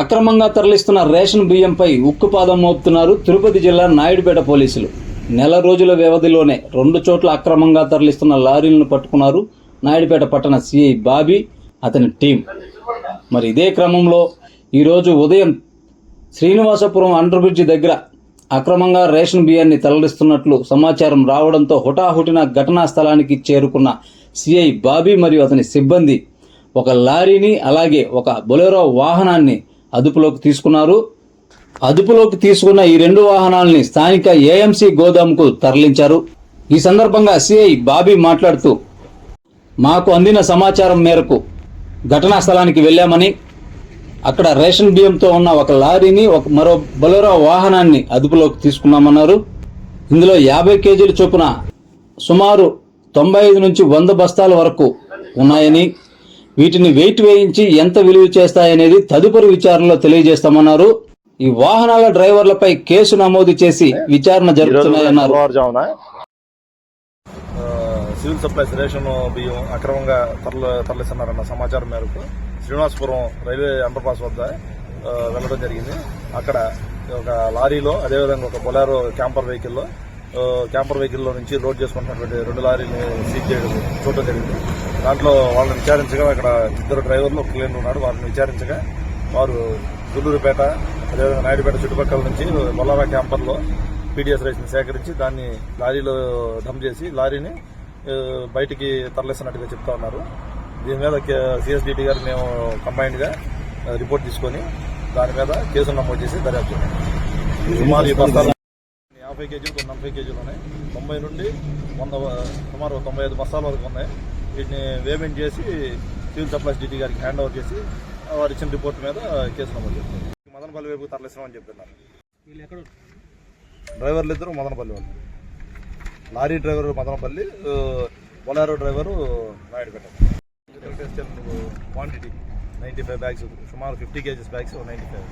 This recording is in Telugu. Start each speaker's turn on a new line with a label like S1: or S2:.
S1: అక్రమంగా తరలిస్తున్న రేషన్ బియ్యంపై ఉక్కుపాదం మోపుతున్నారు తిరుపతి జిల్లా నాయుడుపేట పోలీసులు. నెల రోజుల వ్యవధిలోనే రెండు చోట్ల అక్రమంగా తరలిస్తున్న లారీలను పట్టుకున్నారు నాయుడుపేట పట్టణ సిఐ బాబీ అతని టీం. మరి ఇదే క్రమంలో ఈరోజు ఉదయం శ్రీనివాసపురం అండర్ బ్రిడ్జి దగ్గర అక్రమంగా రేషన్ బియ్యాన్ని తరలిస్తున్నట్లు సమాచారం రావడంతో హుటాహుటిన ఘటనా స్థలానికి చేరుకున్న సిఐ బాబీ మరియు అతని సిబ్బంది ఒక లారీని అలాగే ఒక బొలెరో వాహనాన్ని అదుపులోకి తీసుకున్నారు. అదుపులోకి తీసుకున్న ఈ రెండు వాహనాలని స్థానిక ఏఎంసీ గోదాంకు తరలించారు. ఈ సందర్భంగా సిఐ బాబీ మాట్లాడుతూ మాకు అందిన సమాచారం మేరకు ఘటనా స్థలానికి వెళ్ళామని అక్కడ రేషన్ బియ్యంతో ఉన్న ఒక లారీని ఒక మరో బొలెరో వాహనాన్ని అదుపులోకి తీసుకున్నామన్నారు. ఇందులో యాభై కేజీల చొప్పున సుమారు తొంభై ఐదు నుంచి వంద బస్తాల వరకు ఉన్నాయని వీటిని వెయిట్ వేయించి ఎంత విలువ చేస్తాయనేది తదుపరి విచారణలో తెలియజేస్తామన్నారు. ఈ వాహనాల డ్రైవర్లపై కేసు నమోదు చేసి విచారణ జరుపుతున్నాయన్నారు.
S2: ఆ, సివిల్ సప్లైస్ రేషన్ బియ్యం అక్రమంగా తరలి తరలిస్తున్నారన్న సమాచారం మేరకు శ్రీనివాసపురం రైల్వే అండర్ పాస్ వద్ద వెళ్ళడం జరిగింది. అక్కడ ఒక లారీలో అదేవిధంగా ఒక బొలారో క్యాంపర్ వెహికల్లో క్యాంపర్ వెహికల్లో నుంచి లోడ్ చేసుకుంటున్నటువంటి రెండు లారీలు సీజ్ చేయడం చూడడం జరిగింది. దాంట్లో వాళ్ళని విచారించగా అక్కడ ఇద్దరు డ్రైవర్లు ఒక క్లీనర్ ఉన్నాడు వారిని విచారించగా వారు గుల్లూరుపేట అదేవిధంగా నాయుడుపేట చుట్టుపక్కల నుంచి బొల్లారా క్యాంపర్లో పీడిఎస్ రైస్ని సేకరించి దాన్ని లారీలో డంప్ చేసి లారీని బయటికి తరలిస్తున్నట్టుగా చెప్తా ఉన్నారు. దీని మీద సిఎస్డిటి గారు మేము కంబైన్డ్గా రిపోర్ట్ తీసుకొని దాని మీద కేసు నమోదు చేసి దర్యాప్తు సుమారు ఈ బస్తాలు యాభై కేజీలు కొన్ని నలభై కేజీలు ఉన్నాయి. తొంభై నుండి వంద సుమారు తొంభై ఐదు బస్తాల వరకు ఉన్నాయి. వీటిని వేమెంట్ చేసి సివిల్ సప్లైస్ డిటి గారికి హ్యాండ్ ఓవర్ చేసి వారు ఇచ్చిన రిపోర్ట్ మీద కేసు నమోదు చేస్తారు మదనపల్లి వైపు తరలిస్తామని చెప్తున్నారు. డ్రైవర్లు ఇద్దరు మదనపల్లి వాళ్ళు. Lorry driver Madanapalle Bolero driver Naidupeta quantity ninety five bags సుమారు fifty KGs bags ninety five